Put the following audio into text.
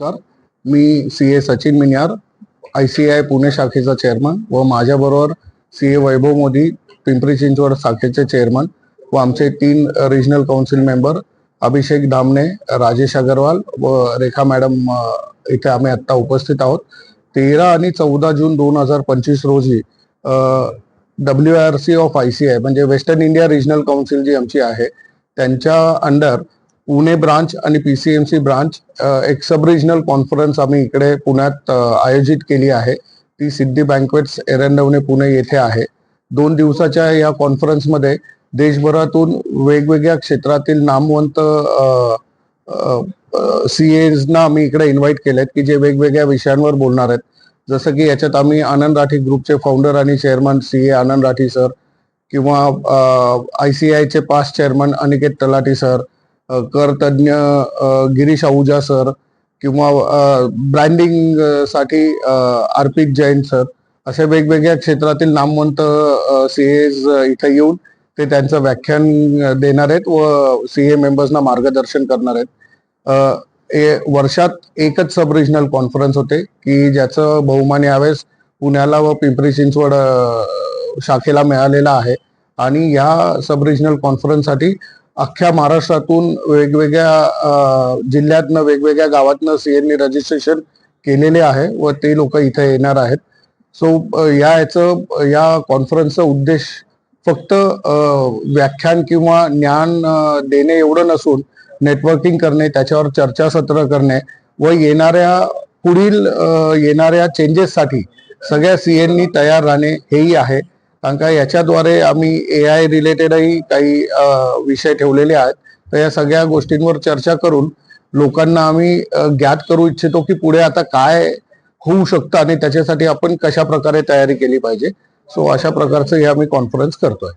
Sir me C A Sachin Minyar I C I Pune शाखेचा chairman व माझ्याबरोबर C A Vaibhav Modi Pimpri Chinchwad शाखेचे chairman व आमचे तीन regional council member Abhishek Dhamane Rajesh Agarwal व रेखा मॅडम इथे आम्ही आत्ता उपस्थित आहोत. तेरा आणि चौदा जून दोन हजार पंचवीस रोजी W R C of I C I म्हणजे वेस्टर्न इंडिया रिजनल काउन्सिल जी आमची आहे त्यांच्या अंडर पुणे ब्रांच आणि पीसीएमसी ब्रांच एक सब रिजनल कॉन्फरन्स आम्ही इकडे पुण्यात आयोजित केली आहे. ती सिद्धी बँकवेट्स एरंडवणे पुणे येथे आहे. दोन दिवसाच्या या कॉन्फरन्समध्ये देशभरातून वेगवेगळ्या क्षेत्रातील नामवंत सी एजना आम्ही इकडे इन्व्हाइट केलेत की जे वेगवेगळ्या विषयांवर बोलणार आहेत. जसं की याच्यात आम्ही आनंद राठी ग्रुपचे फाउंडर आणि chairman C A Anand Rathi sir किंवा आय सी आयचे past chairman Aniket Talati sir करतज्ञ Girish Ahuja sir किंवा ब्रँडिंगसाठी अर्पित जैन सर अशा वेगवेगळ्या क्षेत्रातील नामवंत सी एज इथे येऊन ते त्यांचं व्याख्यान देणार आहेत व सी ए मेंबर्सना मार्गदर्शन करणार आहेत. वर्षात एकच सब रिजनल कॉन्फरन्स होते की ज्याचं बहुमान यावेळेस पुण्याला व पिंपरी चिंचवड शाखेला मिळालेला आहे. आणि या सब रिजनल कॉन्फरन्ससाठी अख्ख्या महाराष्ट्रातून वेगवेगळ्या जिल्ह्यातनं वेगवेगळ्या गावातनं सीएननी रजिस्ट्रेशन केलेले आहे व ते लोक इथे येणार आहेत. सो या याचं या कॉन्फरन्सचा उद्देश फक्त व्याख्यान किंवा ज्ञान देणे एवढं नसून नेटवर्किंग करणे त्याच्यावर चर्चासत्र करणे व येणाऱ्या पुढील येणाऱ्या चेंजेससाठी सगळ्या सीएननी तयार राहणे हेही आहे. कारण का याच्याद्वारे आम्ही ए आय रिलेटेडही काही विषय ठेवलेले आहेत. तर या सगळ्या गोष्टींवर चर्चा करून लोकांना आम्ही ज्ञात करू इच्छितो की पुढे आता काय होऊ शकतं आणि त्याच्यासाठी आपण कशा प्रकारे तयारी केली पाहिजे. सो अशा प्रकारचं हे आम्ही कॉन्फरन्स करतोय.